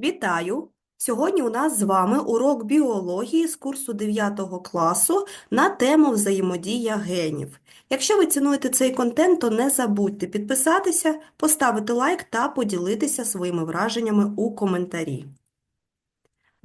Вітаю! Сьогодні у нас з вами урок біології з курсу 9 класу на тему взаємодія генів. Якщо ви цінуєте цей контент, то не забудьте підписатися, поставити лайк та поділитися своїми враженнями у коментарі.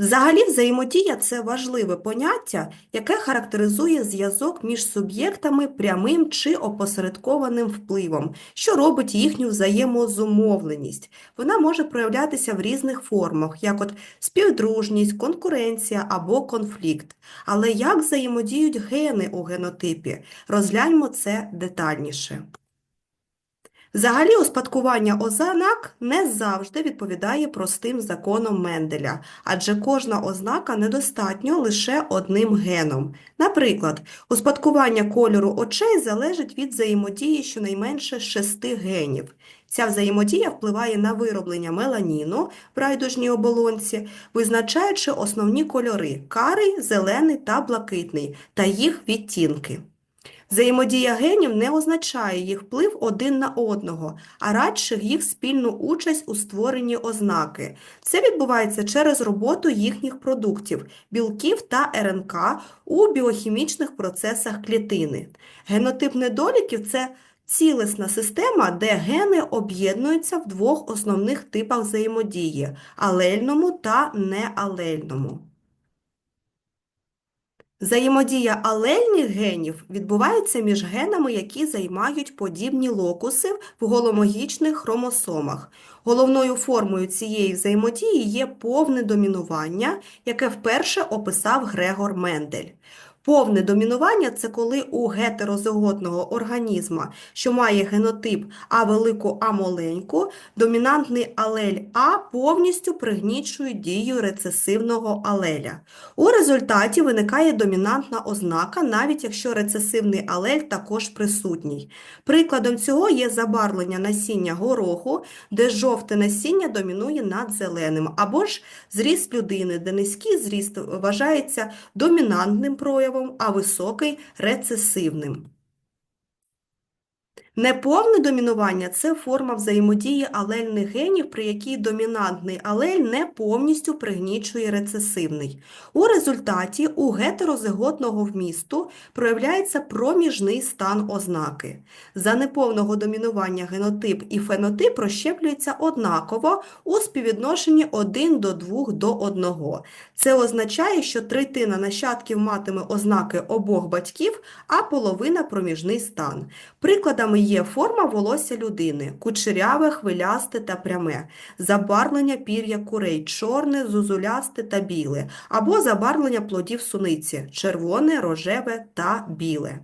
Взагалі, взаємодія – це важливе поняття, яке характеризує зв'язок між суб'єктами прямим чи опосередкованим впливом, що робить їхню взаємозумовленість. Вона може проявлятися в різних формах, як от співдружність, конкуренція або конфлікт. Але як взаємодіють гени у генотипі? Розгляньмо це детальніше. Взагалі, успадкування ознак не завжди відповідає простим законам Менделя, адже кожна ознака недостатньо лише одним геном. Наприклад, успадкування кольору очей залежить від взаємодії щонайменше шести генів. Ця взаємодія впливає на вироблення меланіну в райдужній оболонці, визначаючи основні кольори – карий, зелений та блакитний, та їх відтінки. Взаємодія генів не означає їх вплив один на одного, а радше їх спільну участь у створенні ознаки. Це відбувається через роботу їхніх продуктів – білків та РНК у біохімічних процесах клітини. Генотип недоліків – це цілісна система, де гени об'єднуються в двох основних типах взаємодії – алельному та неалельному. Взаємодія алельних генів відбувається між генами, які займають подібні локуси в голомогічних хромосомах. Головною формою цієї взаємодії є повне домінування, яке вперше описав Грегор Мендель. Повне домінування – це коли у гетерозиготного організма, що має генотип А велику А маленьку, домінантний алель А повністю пригнічує дію рецесивного алеля. У результаті виникає домінантна ознака, навіть якщо рецесивний алель також присутній. Прикладом цього є забарвлення насіння гороху, де жовте насіння домінує над зеленим, або ж зріст людини, де низький зріст вважається домінантним проявом, а високий рецесивним. Неповне домінування – це форма взаємодії алельних генів, при якій домінантний алель не повністю пригнічує рецесивний. У результаті у гетерозиготного вмісту проявляється проміжний стан ознаки. За неповного домінування генотип і фенотип розщеплюються однаково у співвідношенні 1 до 2 до 1. Це означає, що третина нащадків матиме ознаки обох батьків, а половина – проміжний стан. Прикладами є форма волосся людини – кучеряве, хвилясте та пряме, забарвлення пір'я курей – чорне, зозулясте та біле, або забарвлення плодів суниці – червоне, рожеве та біле.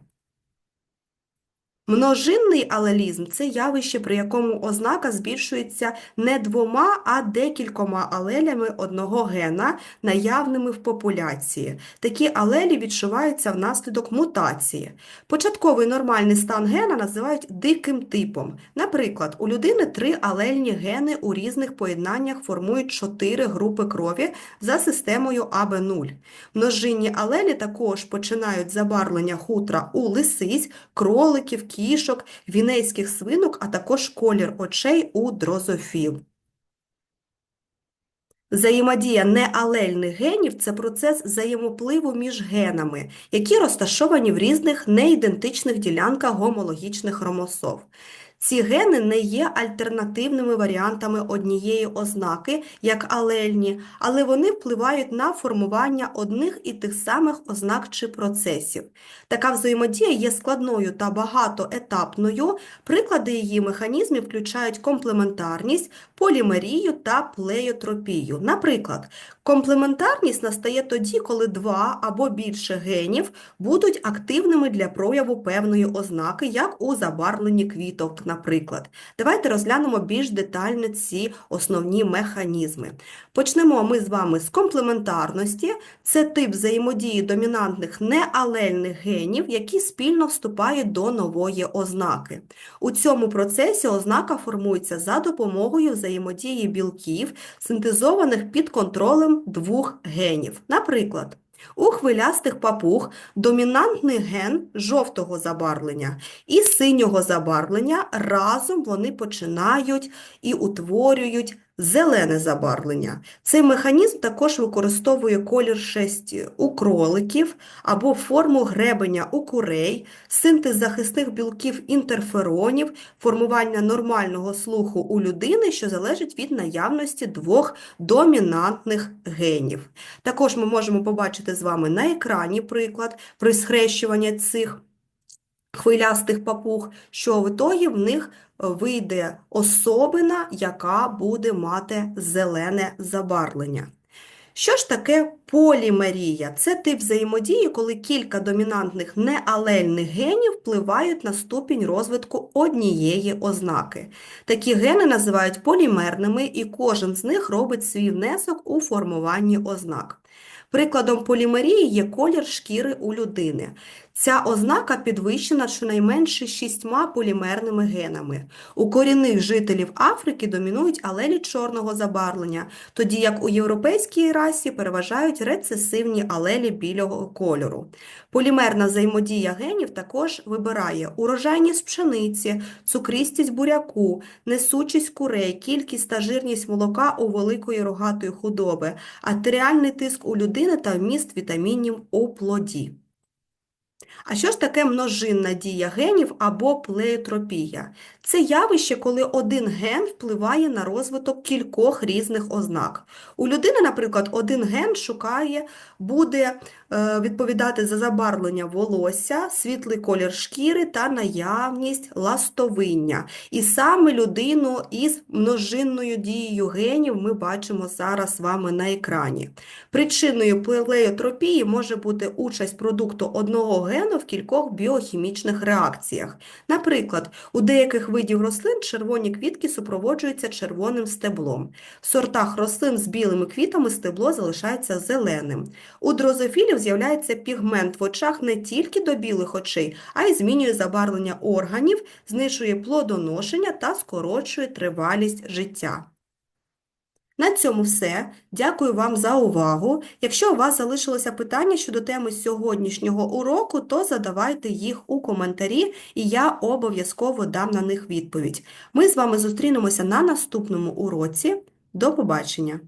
Множинний алелізм – це явище, при якому ознака збільшується не двома, а декількома алелями одного гена, наявними в популяції. Такі алелі відчуваються внаслідок мутації. Початковий нормальний стан гена називають диким типом. Наприклад, у людини три алельні гени у різних поєднаннях формують чотири групи крові за системою АБ0. Множинні алелі також починають забарвлення хутра у лисиць, кроликів, кішок, вінейських свинок, а також колір очей у дрозофіл. Взаємодія неалельних генів – це процес взаємопливу між генами, які розташовані в різних неідентичних ділянках гомологічних хромосом. Ці гени не є альтернативними варіантами однієї ознаки, як алельні, але вони впливають на формування одних і тих самих ознак чи процесів. Така взаємодія є складною та багатоетапною. Приклади її механізмів включають комплементарність, полімерію та плеєтропію. Наприклад, комплементарність настає тоді, коли два або більше генів будуть активними для прояву певної ознаки, як у забарвленні квіток, наприклад. Давайте розглянемо більш детально ці основні механізми. Почнемо ми з вами з комплементарності. Це тип взаємодії домінантних неалельних генів, які спільно вступають до нової ознаки. У цьому процесі ознака формується за допомогою взаємодії білків, синтезованих під контролем двох генів. Наприклад, у хвилястих папуг домінантний ген жовтого забарвлення і синього забарвлення разом вони починають і утворюють Зелене забарвлення. Цей механізм також використовує колір шерсті у кроликів або форму гребеня у курей, синтез захисних білків інтерферонів, формування нормального слуху у людини, що залежить від наявності двох домінантних генів. Також ми можемо побачити з вами на екрані приклад при схрещуванні цих хвилястих папуг, що в ітогі в них е, вийде особина, яка буде мати зелене забарвлення. Що ж таке полімерія? Це тип взаємодії, коли кілька домінантних неалельних генів впливають на ступінь розвитку однієї ознаки. Такі гени називають полімерними, і кожен з них робить свій внесок у формуванні ознак. Прикладом полімерії є колір шкіри у людини. Ця ознака підвищена щонайменше шістьма полімерними генами. У корінних жителів Африки домінують алелі чорного забарвлення, тоді як у європейській расі переважають рецесивні алелі білого кольору. Полімерна взаємодія генів також вибирає урожайність пшениці, цукристість буряку, несучість курей, кількість та жирність молока у великої рогатої худоби, артеріальний тиск у людини та вміст вітамінів у плоді. А що ж таке множинна дія генів або плеєтропія? Це явище, коли один ген впливає на розвиток кількох різних ознак. У людини, наприклад, один ген шукає, буде відповідати за забарвлення волосся, світлий колір шкіри та наявність ластовиння. І саме людину із множинною дією генів ми бачимо зараз з вами на екрані. Причиною плеотропії може бути участь продукту одного гену в кількох біохімічних реакціях. Наприклад, у деяких видів рослин червоні квітки супроводжуються червоним стеблом. В сортах рослин з білими квітами стебло залишається зеленим. У дрозофілів з'являється пігмент в очах не тільки до білих очей, а й змінює забарвлення органів, знижує плодоношення та скорочує тривалість життя. На цьому все. Дякую вам за увагу. Якщо у вас залишилося питання щодо теми сьогоднішнього уроку, то задавайте їх у коментарі, і я обов'язково дам на них відповідь. Ми з вами зустрінемося на наступному уроці. До побачення!